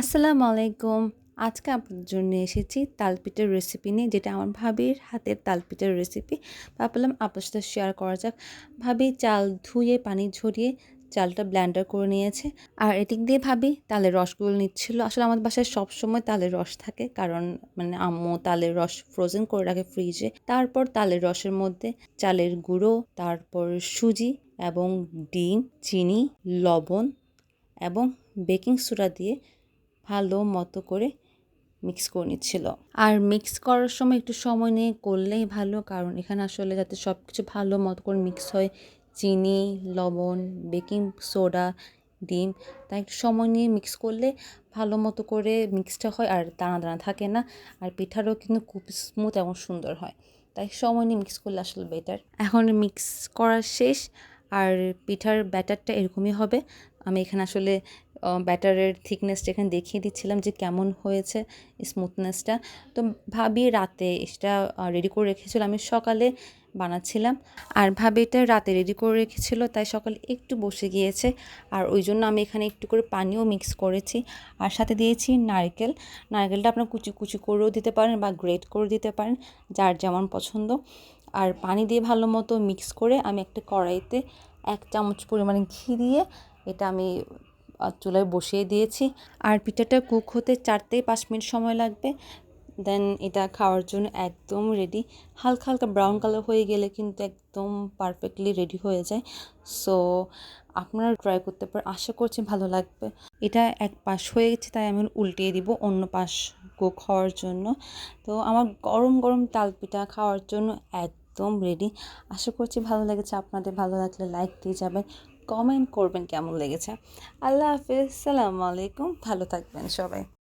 আসসালামু আলাইকুম। আজকে আপনাদের জন্য এসেছি তালপিঠের রেসিপি নিয়ে, যেটা আমার ভাবির হাতের তালপিঠের রেসিপি ভাবলাম আপনার সাথে শেয়ার করা যাক। ভাবি চাল ধুয়ে, পানি ঝরিয়ে চালটা ব্ল্যান্ডার করে নিয়েছে। আর এদিক দিয়ে ভাবি তালের রসগুলো নিচ্ছিল। আসলে আমাদের বাসায় সবসময় তালের রস থাকে, কারণ মানে আম্মু তালের রস ফ্রোজেন করে রাখে ফ্রিজে তারপর তালের রসের মধ্যে চালের গুঁড়ো, তারপর সুজি এবং ডিম, চিনি, লবণ এবং বেকিং সোডা দিয়ে ভালো মতো করে মিক্স করে নিচ্ছিল। আর মিক্স করার সময় একটু সময় নিয়ে করলেই ভালো কারণ এখানে আসলে যাতে সব কিছু ভালো মতো করে মিক্স হয় চিনি লবণ বেকিং সোডা ডিম তাই একটু সময় নিয়ে মিক্স করলে ভালো মতো করে মিক্সটা হয় আর দানা দানা থাকে না আর পিঠারও কিন্তু খুব স্মুথ এবং সুন্দর হয়। তাই সময় নিয়ে মিক্স করলে আসলে বেটার এখন মিক্স করা শেষ। আর পিঠার ব্যাটারটা এরকমই হবে। আমি এখানে আসলে ব্যাটারের থিকনেসটা এখানে দেখিয়ে দিচ্ছিলাম যে কেমন হয়েছে স্মুথনেসটা। তো ভাবি রাতে এটা রেডি করে রেখেছিল, আমি সকালে বানাচ্ছিলাম। আর ভাবি এটা রাতে রেডি করে রেখেছিল, তাই সকালে একটু বসে গিয়েছে। আর ওই জন্য আমি এখানে একটু করে পানিও মিক্স করেছি। আর সাথে দিয়েছি নারকেল। নারকেলটা আপনার কুচি কুচি করেও দিতে পারেন বা গ্রেট করে দিতে পারেন, যার যেমন পছন্দ। আর পানি দিয়ে ভালো মতো মিক্স করে আমি একটা কড়াইতে এক চামচ পরিমাণে ঘি দিয়ে এটা আমি চুলায় বসিয়ে দিয়েছি। আর পিঠাটা কুক হতে চার থেকে পাঁচ মিনিট সময় লাগবে। দেন এটা খাওয়ার জন্য একদম রেডি হালকা হালকা ব্রাউন কালার হয়ে গেলে কিন্তু একদম পারফেক্টলি রেডি হয়ে যায়। সো আপনারা ট্রাই করতে পারেন। আশা করছি ভালো লাগবে। এটা এক পাশ হয়ে গেছে, তাই আমি উল্টিয়ে দিব অন্য পাশ। কুক হওয়ার জন্য। তো আমার গরম গরম তালপিঠা খাওয়ার জন্য একদম রেডি আশা করছি ভালো লেগেছে। আপনাদের ভালো লাগলে লাইক দিয়ে যাবেন কমেন্ট করবেন কেমন লেগেছে। আল্লাহ হাফিজ। সালামু আলাইকুম। ভালো থাকবেন সবাই।